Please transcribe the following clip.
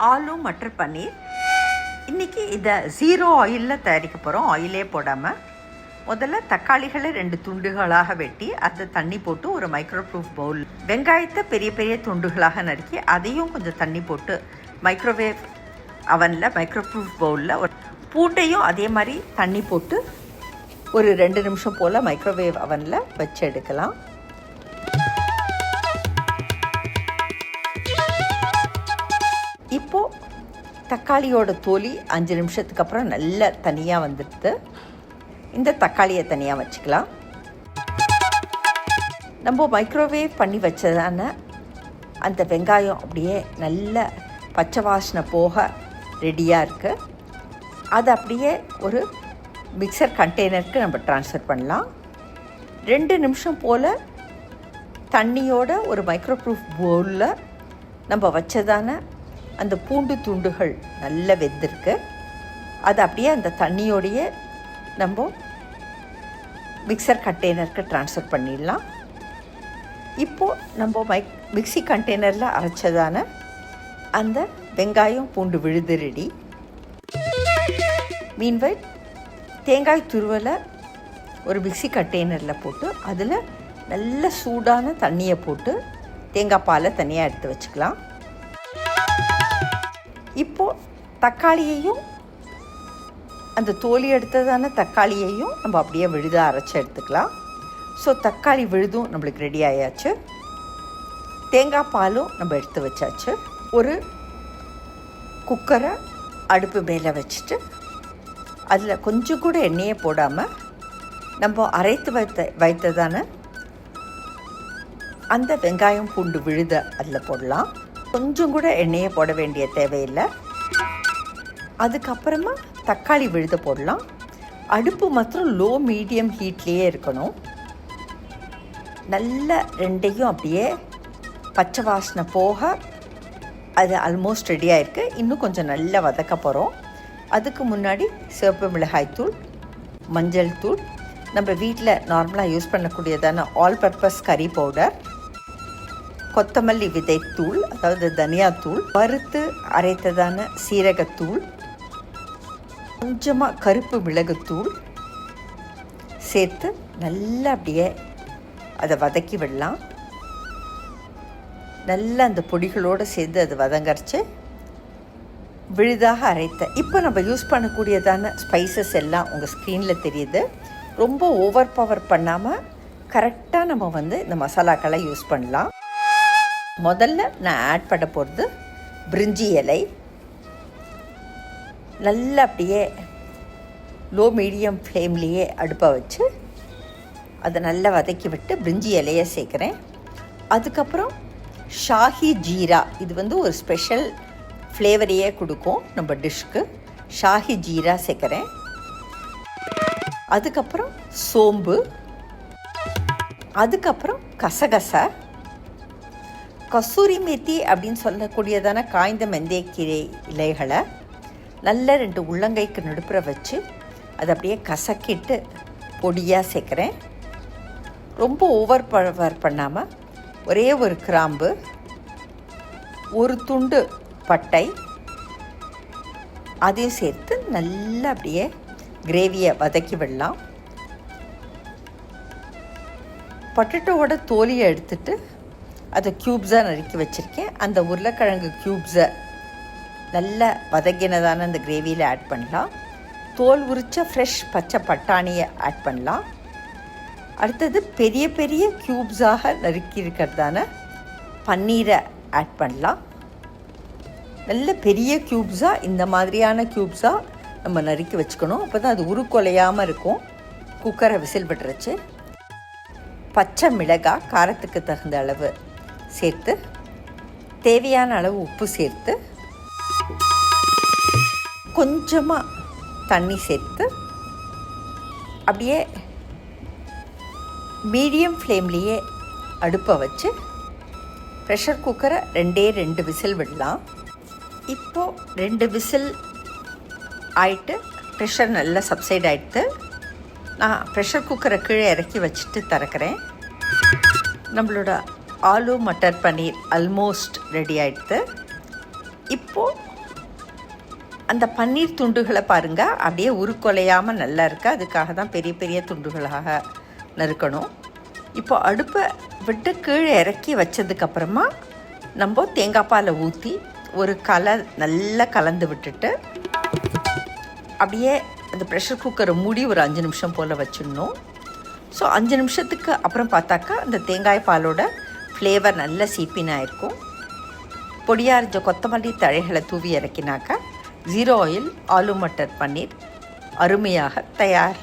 மட்டர் பன்னீர். இன்றைக்கி இதை ஜீரோ ஆயிலில் தயாரிக்க போகிறோம் ஆயிலே போடாமல் முதல்ல தக்காளிகளை ரெண்டு துண்டுகளாக வெட்டி அதை தண்ணி போட்டு ஒரு மைக்ரோ ப்ரூஃப் பவுல் வெங்காயத்தை பெரிய பெரிய துண்டுகளாக நறுக்கி அதையும் கொஞ்சம் தண்ணி போட்டு மைக்ரோவேவ் அவனில் மைக்ரோ ப்ரூஃப் பவுலில் ஒரு பூண்டையும் அதே மாதிரி தண்ணி போட்டு ஒரு ரெண்டு நிமிஷம் போல் மைக்ரோவேவ் அவனில் வச்சு எடுக்கலாம். தக்காளியோட தோலி அஞ்சு நிமிஷத்துக்கு அப்புறம் நல்லா தனியாக வந்துடுது. இந்த தக்காளியை தனியாக வச்சுக்கலாம். நம்ம மைக்ரோவேவ் பண்ணி வச்சதான அந்த வெங்காயம் அப்படியே நல்ல பச்சை வாசனை போக ரெடியாக இருக்குது அதை அப்படியே ஒரு மிக்சர் கண்டெய்னருக்கு நம்ம ட்ரான்ஸ்ஃபர் பண்ணலாம். ரெண்டு நிமிஷம் போல் தண்ணியோட ஒரு மைக்ரோ ப்ரூஃப் பவுலில் நம்ம வச்சதான அந்த பூண்டு துண்டுகள் நல்ல வெந்திருக்கு. அது அப்படியே அந்த தண்ணியோடைய நம்ம மிக்சர் கண்டெய்னருக்கு ட்ரான்ஸ்ஃபர் பண்ணிடலாம். இப்போது நம்ம மைக் மிக்சி கண்டெய்னரில் அரைச்சதான அந்த வெங்காயம் பூண்டு விழுது ரெடி மீன்வை தேங்காய் துருவலை ஒரு மிக்சி கண்டெய்னரில் போட்டு அதில் நல்ல சூடான தண்ணியை போட்டு தேங்காய் பாலை தனியாக எடுத்து வச்சுக்கலாம். இப்போது தக்காளியையும் அந்த தோலி எடுத்ததான தக்காளியையும் நம்ம அப்படியே விழுதாக அரைச்சி எடுத்துக்கலாம். ஸோ தக்காளி விழுதும் நம்மளுக்கு ரெடி ஆயாச்சு. தேங்காய் பாலும் நம்ம எடுத்து வச்சாச்சு. ஒரு குக்கரை அடுப்பு மேலே வச்சுட்டு அதில் கொஞ்சம் கூட எண்ணெயை போடாமல் நம்ம அரைத்து வைத்த வைத்ததான அந்த வெங்காயம் பூண்டு விழுத அதில் போடலாம். கொஞ்சம் கூட எண்ணெயை போட வேண்டிய தேவையில்லை. அதுக்கப்புறமா தக்காளி விழுத போடலாம். அடுப்பு மாத்திரம் லோ மீடியம் ஹீட்லேயே இருக்கணும். நல்ல ரெண்டையும் அப்படியே பச்சை வாசனை போக அது ஆல்மோஸ்ட் ரெடியாக இருக்குது இன்னும் கொஞ்சம் நல்லா வதக்க போகிறோம் அதுக்கு முன்னாடி சிவப்பு மிளகாய் தூள் மஞ்சள் தூள். நம்ம வீட்டில் நார்மலாக யூஸ் பண்ணக்கூடியதான ஆல் பர்பஸ் கறி பவுடர் கொத்தமல்லி விதைத்தூள் அதாவது தனியாத்தூள் வறுத்து அரைத்ததான சீரகத்தூள் கொஞ்சமாக கருப்பு மிளகுத்தூள் சேர்த்து நல்லா அப்படியே அதை வதக்கி விடலாம். நல்லா அந்த பொடிகளோடு சேர்ந்து அது வதங்கரிச்சு விழுதாக அரைத்த இப்போ நம்ம யூஸ் பண்ணக்கூடியதான ஸ்பைசஸ் எல்லாம் உங்கள் ஸ்க்ரீனில் தெரியுது. ரொம்ப ஓவர் பவர் பண்ணாமல் கரெக்டாக நம்ம வந்து இந்த மசாலாக்களை யூஸ் பண்ணலாம். முதல்ல நான் ஆட் பண்ண போகிறது பிரிஞ்சி இலை. நல்லா அப்படியே லோ மீடியம் ஃப்ளேம்லேயே அடுப்பை வச்சு அதை நல்லா வதக்கி விட்டு பிரிஞ்சி இலையை சேர்க்குறேன். அதுக்கப்புறம் ஷாஹி ஜீரா இது வந்து ஒரு ஸ்பெஷல் ஃப்ளேவரையே கொடுக்கும் நம்ம டிஷ்க்கு ஷாஹி ஜீரா சேர்க்குறேன். அதுக்கப்புறம் சோம்பு. அதுக்கப்புறம் கசகசை. கசூரி மேத்தி அப்படின்னு சொல்லக்கூடியதான காய்ந்த மெந்தயக்கீரை இலைகளை நல்ல ரெண்டு உள்ளங்கைக்கு நடுப்புற வச்சு அதை அப்படியே கசக்கிட்டு பொடியாக சேர்க்குறேன். ரொம்ப ஓவர் பவர் பண்ணாமல் ஒரே ஒரு கிராம்பு ஒரு துண்டு பட்டை அதையும் சேர்த்து நல்லா அப்படியே கிரேவியை வதக்கி விடலாம். பொட்டேட்டோவோட தோலியை எடுத்துட்டு அதை க்யூப்ஸாக நறுக்கி வச்சுருக்கேன். அந்த உருளைக்கிழங்கு க்யூப்ஸை நல்லா வதக்கினதான அந்த கிரேவியில் ஆட் பண்ணலாம். தோல் உரித்த ஃப்ரெஷ் பச்சை பட்டாணியை ஆட் பண்ணலாம். அடுத்தது பெரிய பெரிய க்யூப்ஸாக நறுக்கி இருக்கிறதான பன்னீரை ஆட் பண்ணலாம். நல்ல பெரிய க்யூப்ஸாக இந்த மாதிரியான க்யூப்ஸாக நம்ம நறுக்கி வச்சுக்கணும். அப்போ தான் அது உருக்கொலையாமல் இருக்கும். குக்கரை விசில் விட்டுருச்சு. பச்சை மிளகாய் காரத்துக்கு தகுந்த அளவு சேர்த்து தேவையான அளவு உப்பு சேர்த்து கொஞ்சமாக தண்ணி சேர்த்து அப்படியே மீடியம் ஃப்ளேம்லேயே அடுப்பை வச்சு ப்ரெஷர் குக்கரை ரெண்டே ரெண்டு விசில் விடலாம். இப்போது ரெண்டு விசில் ஆயிட்டு ப்ரெஷர் நல்லா சப்சைட் ஆகிட்டு நான் ப்ரெஷர் குக்கரை கீழே இறக்கி வச்சுட்டு திறக்கிறேன். நம்மளோட ஆலு மட்டர் பன்னீர் ஆல்மோஸ்ட் ரெடி ஆகிடுது இப்போது அந்த பன்னீர் துண்டுகளை பாருங்கள் அப்படியே உருக்கொலையாமல் நல்லா இருக்குது அதுக்காக தான் பெரிய பெரிய துண்டுகளாக நறுக்கணும். இப்போ அடுப்பை விட்டு கீழே இறக்கி வச்சதுக்கப்புறமா நம்ம தேங்காய் பாலை ஊற்றி ஒரு கலை நல்லா கலந்து விட்டுட்டு அப்படியே அந்த ப்ரெஷர் குக்கரை மூடி ஒரு அஞ்சு நிமிஷம் போல் வச்சிடணும். ஸோ அஞ்சு நிமிஷத்துக்கு அப்புறம் பார்த்தாக்கா அந்த தேங்காய் பாலோட ஃப்ளேவர் நல்ல சீப்பினாக இருக்கும். பொடியாக கொத்தமல்லி தழைகளை தூவி இறக்கினாக்கா ஜீரோ ஆயில் ஆலு மட்டர் பன்னீர் அருமையாக தயார்.